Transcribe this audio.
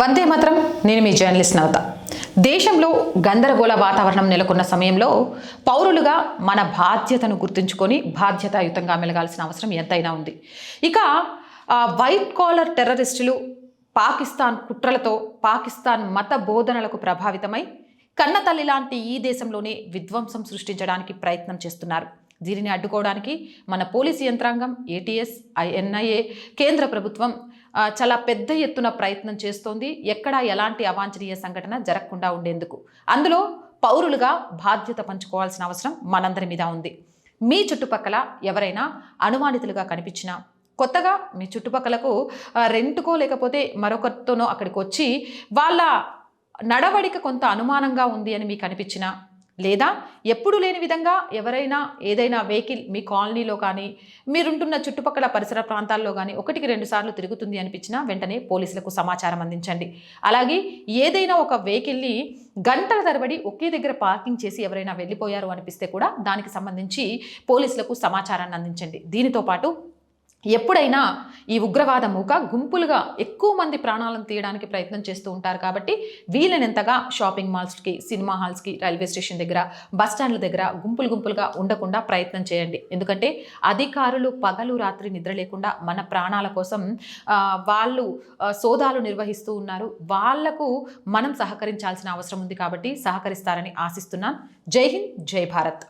వందే మాత్రం నేను మీ జర్నలిస్ట్ నవత. దేశంలో గందరగోళ వాతావరణం నెలకొన్న సమయంలో పౌరులుగా మన బాధ్యతను గుర్తుంచుకొని బాధ్యతాయుతంగా మెలగాల్సిన అవసరం ఎంతైనా ఉంది. ఇక వైట్ కాలర్ టెర్రరిస్టులు పాకిస్తాన్ కుట్రలతో పాకిస్తాన్ మత బోధనలకు ప్రభావితమై కన్నతల్లి లాంటి ఈ దేశంలోనే విధ్వంసం సృష్టించడానికి ప్రయత్నం చేస్తున్నారు. దీనిని అడ్డుకోవడానికి మన పోలీసు యంత్రాంగం ఏటీఎస్ ఐఎన్ఐఏ కేంద్ర ప్రభుత్వం చాలా పెద్ద ఎత్తున ప్రయత్నం చేస్తోంది. ఎక్కడా ఎలాంటి అవాంఛనీయ సంఘటన జరగకుండా ఉండేందుకు. అందులో పౌరులుగా బాధ్యత పంచుకోవాల్సిన అవసరం మనందరి మీద ఉంది. మీ చుట్టుపక్కల ఎవరైనా అనుమానితులుగా కనిపించినా కొత్తగా మీ చుట్టుపక్కలకు రెంటుకో రెంట్కో లేకపోతే మరొకరితోనో అక్కడికి వచ్చి వాళ్ళ నడవడిక కొంత అనుమానంగా ఉంది అని మీకు అనిపించినా లేదా ఎప్పుడు లేని విధంగా ఎవరైనా ఏదైనా వెహికల్ మీ కాలనీలో కానీ మీరుంటున్న చుట్టుపక్కల పరిసర ప్రాంతాల్లో కానీ ఒకటికి రెండు సార్లు తిరుగుతుంది అనిపించినా వెంటనే పోలీసులకు సమాచారం అందించండి. అలాగే ఏదైనా ఒక వెహికల్ని గంటల తరబడి ఒకే దగ్గర పార్కింగ్ చేసి ఎవరైనా వెళ్ళిపోయారు అనిపిస్తే కూడా దానికి సంబంధించి పోలీసులకు సమాచారాన్ని అందించండి. దీనితో పాటు ఎప్పుడైనా ఈ ఉగ్రవాద మూక గుంపులుగా ఎక్కువ మంది ప్రాణాలను తీయడానికి ప్రయత్నం చేస్తూ ఉంటారు కాబట్టి వీలైనంతగా షాపింగ్ మాల్స్కి సినిమా హాల్స్కి రైల్వే స్టేషన్ దగ్గర బస్ స్టాండ్ల దగ్గర గుంపులు గుంపులుగా ఉండకుండా ప్రయత్నం చేయండి. ఎందుకంటే అధికారులు పగలు రాత్రి నిద్ర లేకుండా మన ప్రాణాల కోసం వాళ్ళు సోదాలు నిర్వహిస్తూ ఉన్నారు. వాళ్ళకు మనం సహకరించాల్సిన అవసరం ఉంది కాబట్టి సహకరిస్తారని ఆశిస్తున్నాను. జై హింద్ జై భారత్.